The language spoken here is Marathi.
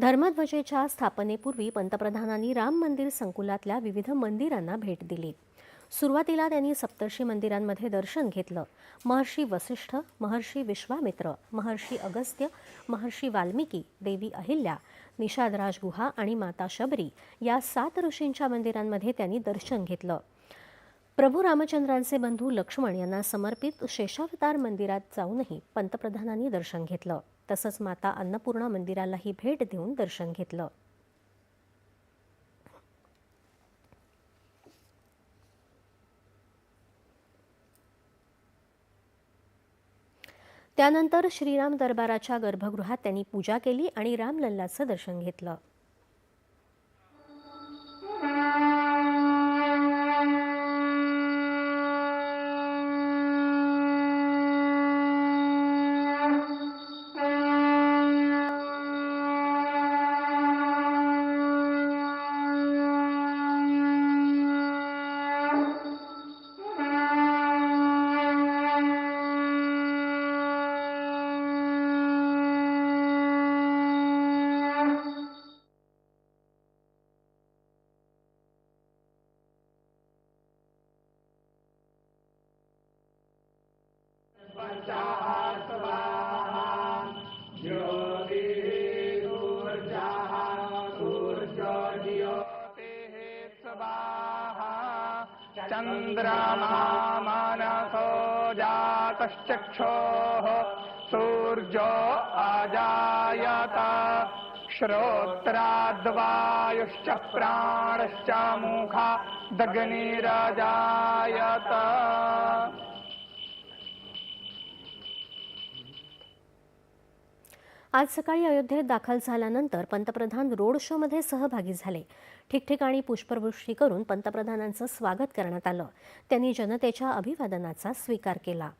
धर्मध्वजेच्या स्थापनेपूर्वी पंतप्रधानांनी राम मंदिर संकुलातल्या विविध मंदिरांना भेट दिली. सुरुवातीला त्यांनी सप्तर्षी मंदिरांमध्ये दर्शन घेतलं. महर्षी वसिष्ठ महर्षी विश्वामित्र महर्षी अगस्त्य महर्षी वाल्मिकी देवी अहिल्या निषादराज गुहा आणि माता शबरी या सात ऋषींच्या मंदिरांमध्ये त्यांनी दर्शन घेतलं. प्रभू रामचंद्रांचे बंधू लक्ष्मण यांना समर्पित शेषावतार मंदिरात जाऊनही पंतप्रधानांनी दर्शन घेतलं. तसंच माता अन्नपूर्णा मंदिरालाही भेट देऊन दर्शन घेतलं. त्यानंतर श्रीराम दरबाराच्या गर्भगृहात त्यांनी पूजा केली आणि रामलल्लाचं दर्शन घेतलं. चन्द्रमा मनसो जातश्चक्षोः सूर्यो अजायत। श्रोत्राद्वायुश्च प्राणश्च मुखा दग्निरजायत आज सकाळी अयोध्येत दाखल झाल्यानंतर पंतप्रधान रोड शोमध्ये सहभागी झाले. ठिकठिकाणी पुष्पवृष्टी करून पंतप्रधानांचं स्वागत करण्यात आलं. त्यांनी जनतेच्या अभिवादनाचा स्वीकार केला.